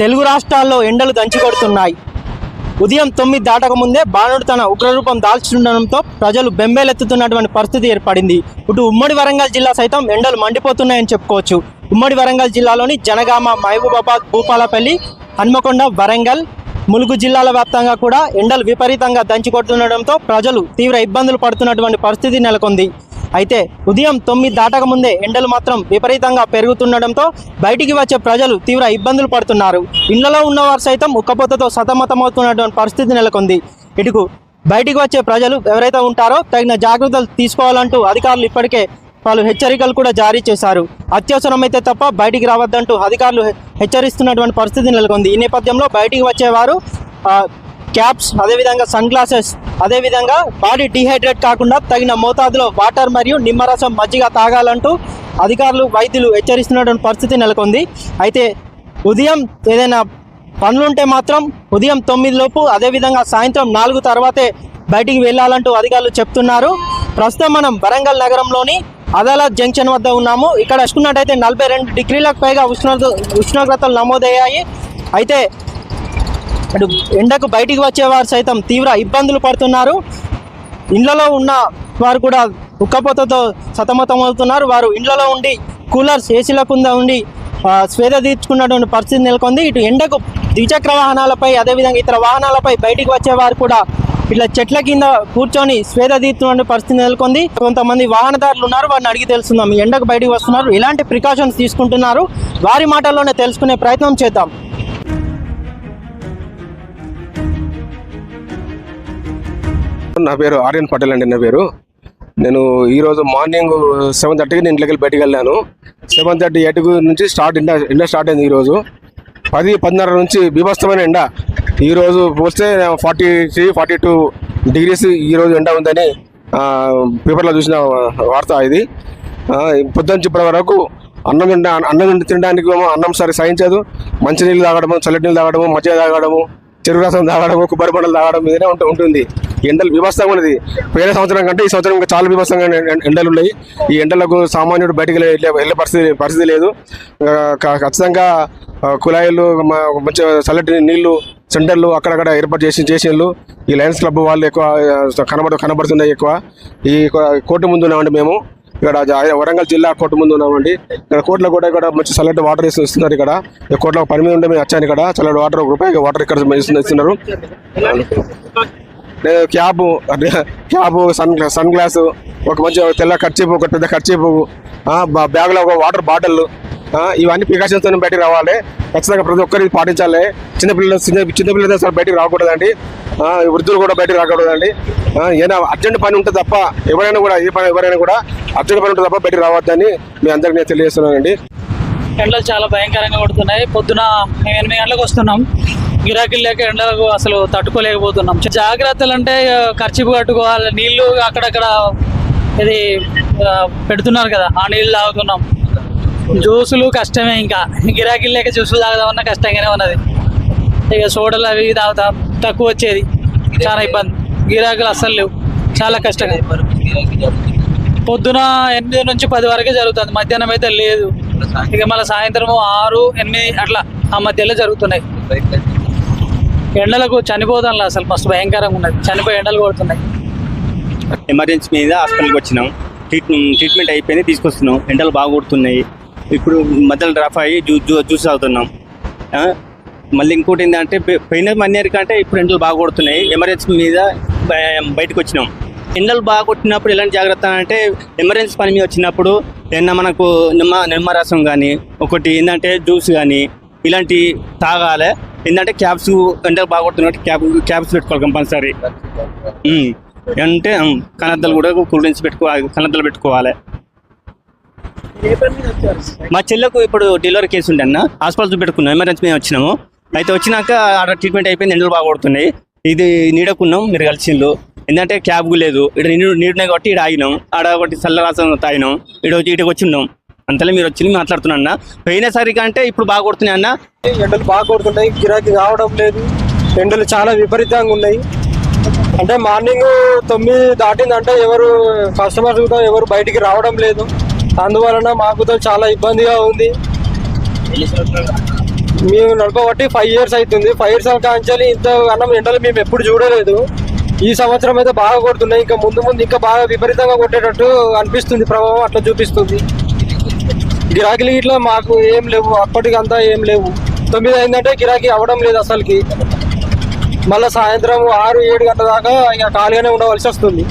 తెలుగు రాష్ట్రాల్లో ఎండలు దంచికొడుతున్నాయి ఉదయం తొమ్మిది దాటక ముందే బాణుడు తన ఉగ్రరూపం దాల్చుండడంతో ప్రజలు బెంబేలెత్తుతున్నటువంటి పరిస్థితి ఏర్పడింది. ఇటు ఉమ్మడి వరంగల్ జిల్లా సైతం ఎండలు మండిపోతున్నాయని చెప్పుకోవచ్చు. ఉమ్మడి వరంగల్ జిల్లాలోని జనగామ మహబూబాబాద్ భూపాలపల్లి హన్మకొండ వరంగల్ ములుగు జిల్లాల వ్యాప్తంగా కూడా ఎండలు విపరీతంగా దంచి కొడుతుండడంతో ప్రజలు తీవ్ర ఇబ్బందులు పడుతున్నటువంటి పరిస్థితి నెలకొంది. అయితే ఉదయం తొమ్మిది దాటక ముందే ఎండలు మాత్రం విపరీతంగా పెరుగుతుండడంతో బయటికి వచ్చే ప్రజలు తీవ్ర ఇబ్బందులు పడుతున్నారు. ఇళ్ళలో ఉన్నవారు సైతం ఉక్కపోతతో సతమతమవుతున్నటువంటి పరిస్థితి నెలకొంది. ఇటుకు బయటికి వచ్చే ప్రజలు ఎవరైతే ఉంటారో తగిన జాగ్రత్తలు తీసుకోవాలంటూ అధికారులు ఇప్పటికే పలు హెచ్చరికలు కూడా జారీ చేశారు. అత్యవసరమైతే తప్ప బయటికి రావద్దంటూ అధికారులు హెచ్చరిస్తున్నటువంటి పరిస్థితి నెలకొంది. ఈ నేపథ్యంలో బయటికి వచ్చేవారు క్యాప్స్ అదేవిధంగా సన్ గ్లాసెస్ అదేవిధంగా బాడీ డిహైడ్రేట్ కాకుండా తగిన మోతాదులో వాటర్ మరియు నిమ్మరసం మజ్జిగ తాగాలంటూ అధికారులు వైద్యులు హెచ్చరిస్తున్నటువంటి పరిస్థితి నెలకొంది. అయితే ఉదయం ఏదైనా పనులుంటే మాత్రం ఉదయం తొమ్మిది లోపు అదేవిధంగా సాయంత్రం నాలుగు తర్వాతే బయటికి వెళ్ళాలంటూ అధికారులు చెప్తున్నారు. ప్రస్తుతం మనం వరంగల్ నగరంలోని అదాలత్ జంక్షన్ వద్ద ఉన్నాము. ఇక్కడ చూసుకున్నట్టయితే నలభై రెండు డిగ్రీలకు పైగా ఉష్ణోగ్రత ఉష్ణోగ్రతలు నమోదయ్యాయి. అయితే అటు ఎండకు బయటికి వచ్చేవారు సైతం తీవ్ర ఇబ్బందులు పడుతున్నారు. ఇండ్లలో ఉన్న వారు కూడా ఉక్కపోతతో సతమతం అవుతున్నారు వారు ఇండ్లలో ఉండి కూలర్స్ ఏసీల కింద ఉండి స్వేద తీర్చుకున్నటువంటి పరిస్థితి నెలకొంది. ఇటు ఎండకు ద్విచక్ర వాహనాలపై అదేవిధంగా ఇతర వాహనాలపై బయటికి వచ్చేవారు కూడా ఇట్లా చెట్ల కింద కూర్చొని స్వేద తీర్చుకునే పరిస్థితి నెలకొంది. కొంతమంది వాహనదారులు ఉన్నారు. వారిని అడిగి తెలుసుకుందాం. ఎండకు బయటికి వస్తున్నారు. ఇలాంటి ప్రికాషన్స్ తీసుకుంటున్నారు? వారి మాటల్లోనే తెలుసుకునే ప్రయత్నం చేద్దాం. నా పేరు ఆర్యన్ పటేల్ అండి నా పేరు. నేను ఈరోజు మార్నింగ్ సెవెన్ థర్టీకి నేను ఇంట్లోకి బయటకు వెళ్ళాను. సెవెన్ థర్టీ ఎయిట్ నుంచి స్టార్ట్ ఎండ ఎండ స్టార్ట్ అయింది ఈరోజు. పది పదిన్నర నుంచి బీభత్సమైన ఎండ. ఈరోజు పోస్తే forty three forty two degrees ఈరోజు ఎండ ఉందని పేపర్లో చూసిన వార్త ఇది. పొద్దున్న చెప్పిన వరకు అన్నం తింటా అన్నం తినడానికి అన్నం సరే సహించదు. మంచినీళ్ళు తాగడము చల్లటి నీళ్ళు తాగడము మజ్జిగ తాగడము చెరుకు రసం తాగడం కొబ్బరి బండలు తాగడం మీదనే ఉంటుంది. ఎండలు బీభత్సంగా ఉన్నది. పోయిన సంవత్సరం కంటే ఈ సంవత్సరం ఇంకా చాలా వివస్థంగా ఎండలు ఉన్నాయి. ఈ ఎండలకు సామాన్యుడు బయటికి వెళ్ళే వెళ్ళే పరిస్థితి పరిస్థితి లేదు. ఖచ్చితంగా కుళాయిలు మంచి చల్లటి నీళ్ళు సెంటర్లు అక్కడక్కడ ఏర్పాటు చేసి చేసేళ్ళు. ఈ లయన్స్ క్లబ్ వాళ్ళు ఎక్కువ కనబడు కనబడుతున్నాయి ఎక్కువ. ఈ కోర్టు ముందు ఉన్నామండి మేము. ఇక్కడ వరంగల్ జిల్లా కోర్టు ముందు ఉన్నామండి. ఇక్కడ కోట్ల కూడా ఇక్కడ మంచి చల్లటి వాటర్ వేసి ఇస్తున్నారు ఇక్కడ. కోట్ల కోర్టులో పని మీద ఉంటే మేము వచ్చాను ఇక్కడ. చల్లటి వాటర్ ఒక రూపాయి వాటర్ ఇక్కడ ఇస్తున్నారు- నేను cab cab sun sun glass ఒక మంచి తెల్ల ఖర్చీపు ఒక పెద్ద ఖర్చీపు బ్యాగ్లో ఒక వాటర్ బాటిల్ ఇవన్నీ ప్రికాషన్స్ బయటకు రావాలి. ఖచ్చితంగా ప్రతి ఒక్కరికి పాటించాలి. చిన్నపిల్లలు చిన్న చిన్నపిల్లలు అసలు బయటకు రాకూడదండి. వృద్ధులు కూడా బయటకు రాకూడదండి. ఏదైనా అర్జెంట్ పని ఉంటే తప్ప ఎవరైనా కూడా ఏ పని ఎవరైనా కూడా అర్జెంట్ పని ఉంటే తప్ప బయటకు రావద్దని మీ అందరికీ నేను తెలియజేస్తున్నానండి. ఎండలు చాలా భయంకరంగా కొడుతున్నాయి. పొద్దున మేము ఎనిమిది గంటలకు వస్తున్నాం. గిరాకీలు లేక ఎండలకు అసలు తట్టుకోలేకపోతున్నాం. జాగ్రత్తలు అంటే ఖర్చు కట్టుకోవాలి. నీళ్ళు అక్కడక్కడ ఇది పెడుతున్నారు కదా ఆ నీళ్ళు తాగుతున్నాం. జ్యూసులు కష్టమే ఇంకా. గిరాకీలు లేక జ్యూసులు తాగుదామన్నా కష్టంగానే ఉన్నది. ఇక సోడలు అవి తాగుతాం. తక్కువ వచ్చేది. చాలా ఇబ్బంది. గిరాకీలు అస్సలు లేవు. చాలా కష్టంగా పొద్దున ఎనిమిది నుంచి పది వరకే జరుగుతుంది. మధ్యాహ్నం అయితే లేదు. ఇక మళ్ళీ సాయంత్రం ఆరు ఎనిమిది అట్లా ఆ మధ్యలో జరుగుతున్నాయి. ఎండలకు చనిపోదాంలా అసలు. మస్తు భయంకరంగా ఉన్నది. చనిపోయి ఎండలు కొడుతున్నాయి. ఎమర్జెన్సీ మీద హాస్పిటల్కి వచ్చినాం. ట్రీట్మెంట్ ట్రీట్మెంట్ అయిపోయింది. తీసుకొస్తున్నాం. ఎండలు బాగా కొడుతున్నాయి. ఇప్పుడు మధ్యలో డ్రాప్ అయ్యి జ్యూ జ్యూస్ తాగుతున్నాం. ఆ? మళ్ళీ ఇంకోటి ఏంటంటే పోయిన వన్ ఇయర్ కంటే ఇప్పుడు ఎండలు బాగా కొడుతున్నాయి. ఎమర్జెన్సీ మీద బయ- బయటకు వచ్చినాం. ఎండలు బాగా కొట్టినప్పుడు ఎలాంటి జాగ్రత్త అంటే ఎమర్జెన్సీ పని మీద వచ్చినప్పుడు ఏమన్నా మనకు నిమ్మ నిమ్మరసం కానీ ఒకటి ఏంటంటే జ్యూస్ కానీ ఇలాంటి తాగాలి. ఏంటంటే క్యాబ్స్ ఎండలు బాగా కొడుతున్నట్టు క్యాబ్ క్యాబ్స్ పెట్టుకోవాలి కంపల్సరీ. అంటే కనద్దలు కూడా కూల్ డ్రింక్స్ పెట్టుకోవాలి కనద్దలు పెట్టుకోవాలి. మా చెల్లెకు ఇప్పుడు డెలివరీ కేసు ఉండే అన్న హాస్పిటల్ చూపెట్టుకున్నాం. ఎమర్జెన్సీ మేము వచ్చినాము. అయితే వచ్చినాక ఆడ ట్రీట్మెంట్ అయిపోయింది. ఎండలు బాగా కొడుతున్నాయి? ఇది నీడకున్నాం. మీరు కలిసిండ్రు. ఎందుకంటే క్యాబ్ లేదు. ఇక్కడ నీడు నీడున్నాయి కాబట్టి ఇక్కడ ఆగినాం. ఆడ ఒకటి చల్లరాసం తాగినాం. ఇక్కడ వచ్చి ఇటుకి వచ్చి ఉన్నాం అంతలో మీరు వచ్చి మాట్లాడుతున్నా అన్న. పోయినసారి కంటే ఇప్పుడు బాగా కొడుతున్నాయి అన్న. ఎండలు బాగా కొడుతున్నాయి. గిరాకీ రావడం లేదు. ఎండలు చాలా విపరీతంగా ఉన్నాయి. అంటే మార్నింగ్ తొమ్మిది దాటిందంటే ఎవరు కస్టమర్స్ కూడా ఎవరు బయటికి రావడం లేదు. అందువలన మాకుతో చాలా ఇబ్బందిగా ఉంది. మేము నడపబట్టి ఫైవ్ ఇయర్స్ అవుతుంది ఫైవ్ ఇయర్స్ కాంచాలి ఇంత అన్నం ఎండలు మేము ఎప్పుడు చూడలేదు. ఈ సంవత్సరం అయితే బాగా కొడుతున్నాయి. ఇంకా ముందు ముందు ఇంకా బాగా విపరీతంగా కొట్టేటట్టు అనిపిస్తుంది. ప్రభావం అట్లా చూపిస్తుంది. గిరాకీలు ఇట్లా మాకు ఏం లేవు. అప్పటికంతా ఏం లేవు. తొమ్మిది అయిందంటే గిరాకీ అవ్వడం లేదు అసలుకి. మళ్ళీ సాయంత్రం ఆరు ఏడు గంటల దాకా ఇక ఖాళీగానే ఉండవలసి వస్తుంది.